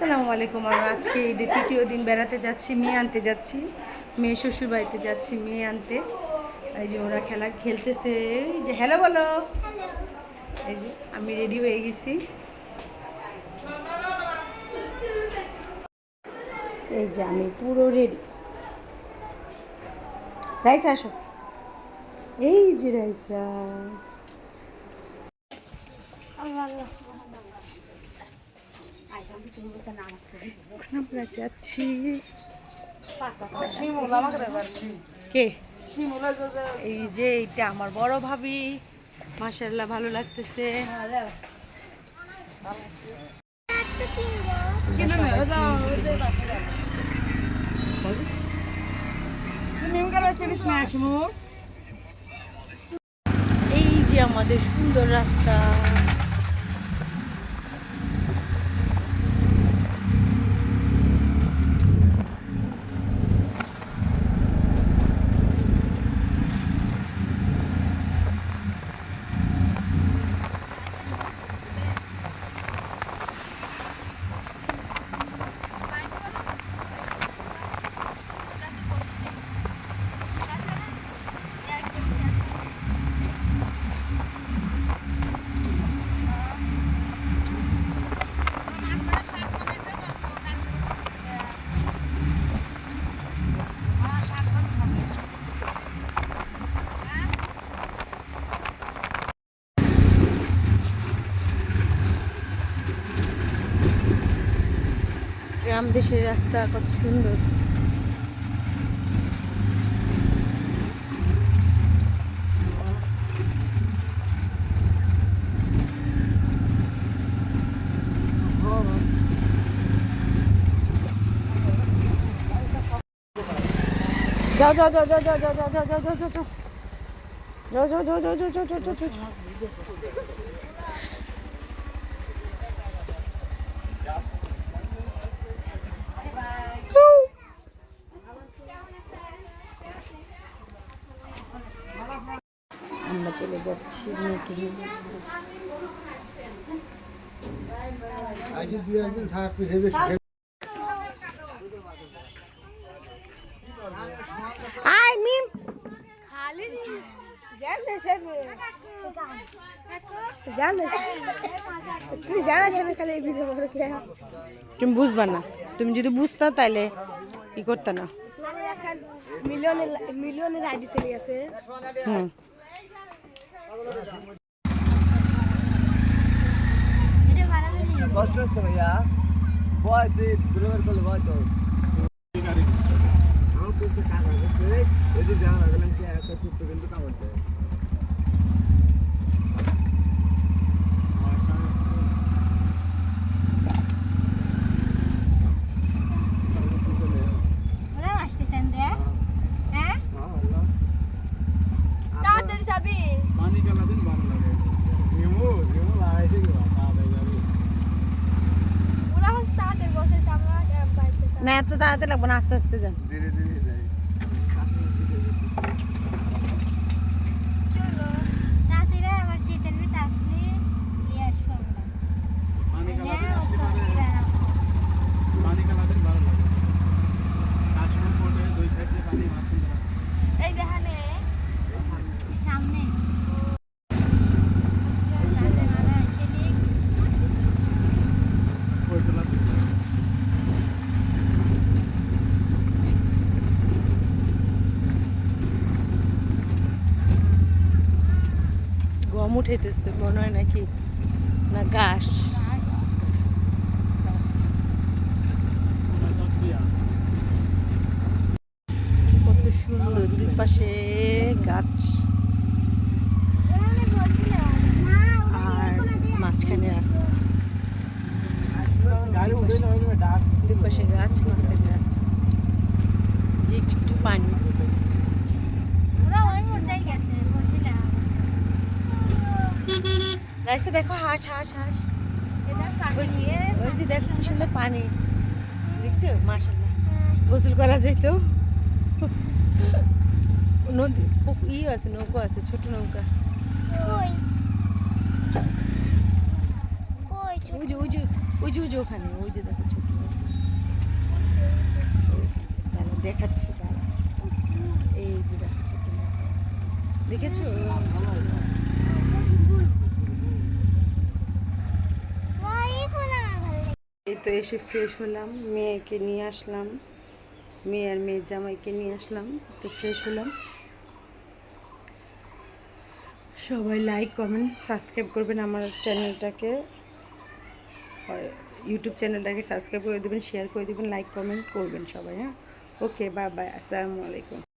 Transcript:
আসসালামু আলাইকুম, আমরা আজকে ঈদের তৃতীয় দিন বেড়াতে যাচ্ছি, মেয়ে আনতে যাচ্ছি। মেয়ে শ্বশুর বাড়িতে যাচ্ছি, মেয়ে আনতে। এই যে ওরা খেলা খেলতেছে। এই যে হ্যালো বলো। এই যে, আমি রেডি হয়ে গেছি। এই যে, আমি পুরো রেডি রাইসা, আসো। এই যে, রাইসা। এখন আমরা যাচ্ছি। কে? এই যে এইটা আমার বড় ভাবি। মাশাল্লাহ ভালো লাগতেছে। এই যে আমাদের সুন্দর রাস্তা। গ্রাম দেশের রাস্তা কত সুন্দর যাও যাও যাও যাও যাও যাও যাও যাও যাও যাও যাও যাও যাও যাও যাও যাও যাও যাও যাও চলে যাচ্ছি মেয়েকে নিয়ে। আজ দুই একদিন থাকবি ভেবে আয় মিম। জানাস আমি খালি এই ভিডিও করে কে? তুমি বুঝবা না। তুমি যদি বুঝতা তাইলে ই করতে না। মিলিয়নের মিলিয়নের আইডি চলে আছে। হুম। কষ্ট হচ্ছে ভাইয়া। ভয় তুই ডেলিভারি করলে ভয় তো। আমার হচ্ছে এদিকে জানা গেলাম কি একটা কিন্তু কামড় দেয় ওরা আসতেছেন দে হ্যাঁ তাড়াতাড়ি যাবি পানি কালা দিন ভালো লাগে ঝিমু ঝিমু লাগাইছে কি বাবা যাবি ওরা হচ্ছে তাড়াতাড়ি বসেছে আমরা আহ, বাড়িতে যাব। না এত তাড়াতাড়ি লাগবে না আস্তে আস্তে যান। ধীরে ধীরে যাই চলো তাড়াতাড়ি আবার শীতের ভিতরে আসলে নিয়ে আসব আমরা। পানি কালা হ্যাঁ, দিন আসতে ওটা পারে পানি কালা দিন ভালো লাগে কাশ্মীর পড়ে দুই সাইড দিয়ে পানি মাছ কিনতে এই দেখানে সামনে ওই তোলা গম উঠাইতেছে মনে হয় নাকি? না, ঘাস। কত সুন্দর, দুই পাশে গাছ। আর মাঝখানে রাস্তা। দুই পাশে গাছ, মাঝখানে রাস্তা। যে একটু পানি। গেছে। রাইসে দেখো হাঁস হাঁস হাঁস। ওই যে দেখো সুন্দর দেখছ? করা নদী ই ইয়ে আছে আছে নৌকা। ওখানে দেখো ছোট দেখাচ্ছি এই যে দেখো দেখেছ? এই তো এসে ফ্রেশ হলাম, মেয়েকে নিয়ে আসলাম, মেয়ে আর মেয়ের জামাইকে নিয়ে আসলাম, তো ফ্রেশ হলাম। সবাই লাইক কমেন্ট সাবস্ক্রাইব করবেন আমার চ্যানেলটাকে ইউটিউব চ্যানেলটাকে সাবস্ক্রাইব করে দেবেন শেয়ার করে দেবেন লাইক কমেন্ট করবেন সবাই হ্যাঁ? ওকে বাই বাই আসসালামু আলাইকুম।